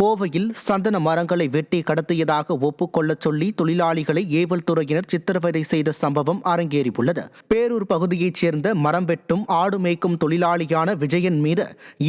கோவையில் சந்தன மரங்களை வெட்டி கடத்தியதாக ஒப்புக்கொள்ளச் சொல்லி தொழிலாளிகளை ஏவல் துறையினர் சித்திரவதை செய்த சம்பவம் அரங்கேறியுள்ளது. பேரூர் பகுதியைச் சேர்ந்த மரம் வெட்டும் ஆடு மேய்க்கும் தொழிலாளியான விஜயன் மீது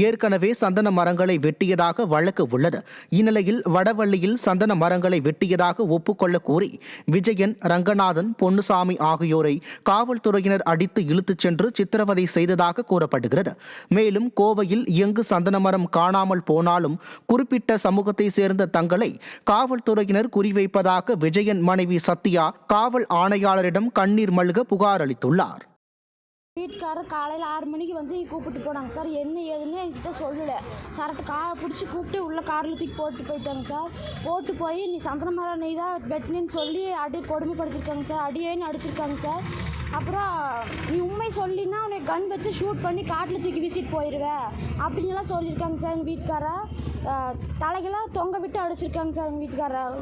ஏற்கனவே சந்தன மரங்களை வெட்டியதாக வழக்கு உள்ளது. இந்நிலையில் வடவள்ளியில் சந்தன மரங்களை வெட்டியதாக ஒப்புக்கொள்ள கோரி விஜயன் ரங்கநாதன் பொன்னுசாமி ஆகியோரை காவல்துறையினர் அடித்து இழுத்துச் சென்று சித்திரவதை செய்ததாக கூறப்படுகிறது. மேலும் கோவையில் எங்கு சந்தன மரம் காணாமல் போனாலும் குறிப்பிட்ட சமூகத்தை சேர்ந்த தங்களை காவல்துறையினர் குறிவைப்பதாக விஜயன் மனைவி சத்யா காவல் ஆணையாளரிடம் கண்ணீர் மல்க புகார் அளித்துள்ளார். வீட்டுக்காரர் காலையில் ஆறு மணிக்கு வந்து கூப்பிட்டு போனாங்க சார். என்ன ஏதுன்னு என்கிட்ட சொல்லலை. சரட்டு கா பிடிச்சி கூப்பிட்டு உள்ளே காரில் தூக்கி போட்டு போயிட்டாங்க சார். போட்டு போய் நீ சந்தனமர நீ நெய் தான் வெட்டினேன்னு சொல்லி அடி கொடுமைப்படுத்திருக்காங்க சார். அடியேன்னு அடிச்சிருக்காங்க சார். அப்புறம் நீ உண்மை சொல்லினா உன்னை கன் வச்சு ஷூட் பண்ணி காட்டில் தூக்கி வீசிட்டு போயிடுவேன் அப்படின்லாம் சொல்லியிருக்காங்க சார் எங்கள் வீட்டுக்காரர். தலைகளாக தொங்க விட்டு அடிச்சிருக்காங்க சார் எங்கள் வீட்டுக்காரர்.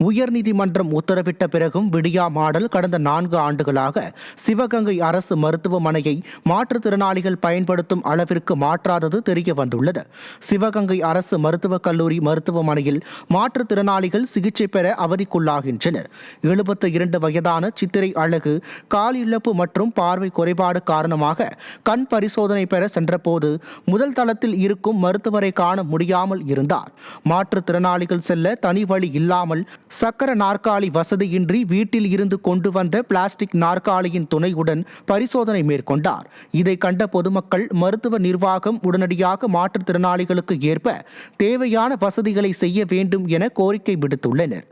உயர்நீதிமன்றம் உத்தரவிட்ட பிறகும் விடியா மாடல் கடந்த நான்கு ஆண்டுகளாக சிவகங்கை அரசு மருத்துவமனையை மாற்றுத்திறனாளிகள் பயன்படுத்தும் அளவிற்கு மாற்றாதது தெரிய வந்துள்ளது சிவகங்கை அரசு மருத்துவக் கல்லூரி மருத்துவமனையில் மாற்றுத்திறனாளிகள் சிகிச்சை பெற அவதிக்குள்ளாகின்றனர். எழுபத்து இரண்டு வயதான சித்திரை அழகு கால் இழப்பு மற்றும் பார்வை குறைபாடு காரணமாக கண் பரிசோதனை பெற சென்றபோது முதல் தளத்தில் இருக்கும் மருத்துவரை காண முடியாமல் இருந்தார். மாற்றுத்திறனாளிகள் செல்ல தனி வழி இல்லாமல் சக்கர நாற்காலி வசதியின்றி வீட்டில் இருந்து கொண்டு வந்த பிளாஸ்டிக் நாற்காலியின் துணையுடன் பரிசோதனை மேற்கொண்டார். இதை கண்ட பொதுமக்கள் மருத்துவ நிர்வாகம் உடனடியாக மாற்றுத்திறனாளிகளுக்கு ஏற்ப தேவையான வசதிகளை செய்ய வேண்டும் என கோரிக்கை விடுத்துள்ளனர்.